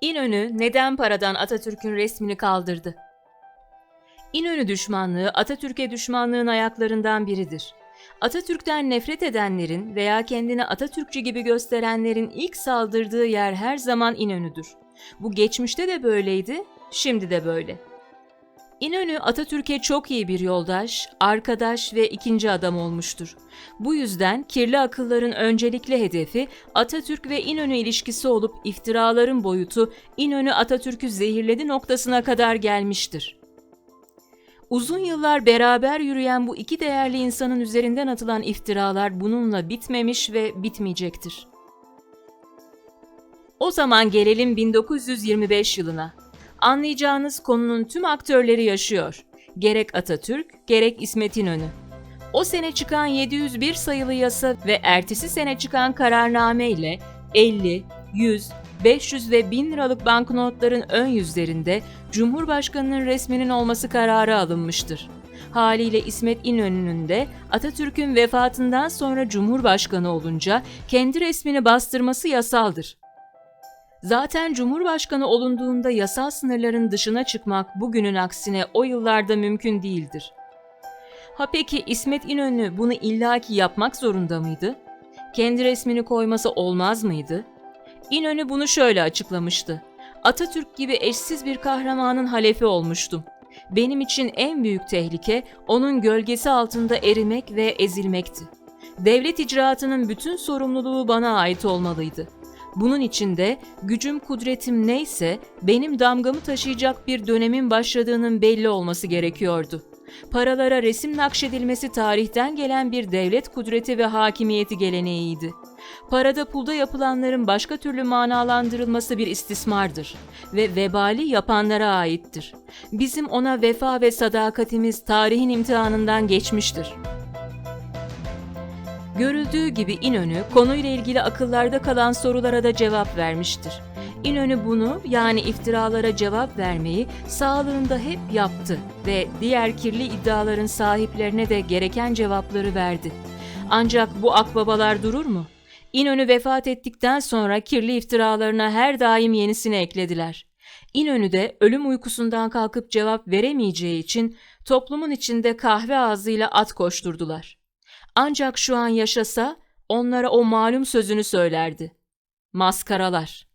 İnönü neden paradan Atatürk'ün resmini kaldırdı? İnönü düşmanlığı Atatürk'e düşmanlığın ayaklarından biridir. Atatürk'ten nefret edenlerin veya kendini Atatürkçü gibi gösterenlerin ilk saldırdığı yer her zaman İnönü'dür. Bu geçmişte de böyleydi, şimdi de böyle. İnönü Atatürk'e çok iyi bir yoldaş, arkadaş ve ikinci adam olmuştur. Bu yüzden kirli akılların öncelikli hedefi Atatürk ve İnönü ilişkisi olup iftiraların boyutu İnönü Atatürk'ü zehirledi noktasına kadar gelmiştir. Uzun yıllar beraber yürüyen bu iki değerli insanın üzerinden atılan iftiralar bununla bitmemiş ve bitmeyecektir. O zaman gelelim 1925 yılına. Anlayacağınız konunun tüm aktörleri yaşıyor. Gerek Atatürk, gerek İsmet İnönü. O sene çıkan 701 sayılı yasa ve ertesi sene çıkan kararname ile 50, 100, 500 ve 1000 liralık banknotların ön yüzlerinde Cumhurbaşkanının resminin olması kararı alınmıştır. Haliyle İsmet İnönü'nün de Atatürk'ün vefatından sonra Cumhurbaşkanı olunca kendi resmini bastırması yasaldır. Zaten Cumhurbaşkanı olunduğunda yasal sınırların dışına çıkmak bugünün aksine o yıllarda mümkün değildir. Ha peki İsmet İnönü bunu illaki yapmak zorunda mıydı? Kendi resmini koyması olmaz mıydı? İnönü bunu şöyle açıklamıştı. Atatürk gibi eşsiz bir kahramanın halefi olmuştum. Benim için en büyük tehlike onun gölgesi altında erimek ve ezilmekti. Devlet icraatının bütün sorumluluğu bana ait olmalıydı. Bunun için de gücüm kudretim neyse benim damgamı taşıyacak bir dönemin başladığının belli olması gerekiyordu. Paralara resim nakşedilmesi tarihten gelen bir devlet kudreti ve hakimiyeti geleneğiydi. Parada pulda yapılanların başka türlü manalandırılması bir istismardır ve vebali yapanlara aittir. Bizim ona vefa ve sadakatimiz tarihin imtihanından geçmiştir. Görüldüğü gibi İnönü konuyla ilgili akıllarda kalan sorulara da cevap vermiştir. İnönü bunu yani iftiralara cevap vermeyi sağlığında hep yaptı ve diğer kirli iddiaların sahiplerine de gereken cevapları verdi. Ancak bu akbabalar durur mu? İnönü vefat ettikten sonra kirli iftiralarına her daim yenisini eklediler. İnönü de ölüm uykusundan kalkıp cevap veremeyeceği için toplumun içinde kahve ağzıyla at koşturdular. Ancak şu an yaşasa onlara o malum sözünü söylerdi. Maskaralar.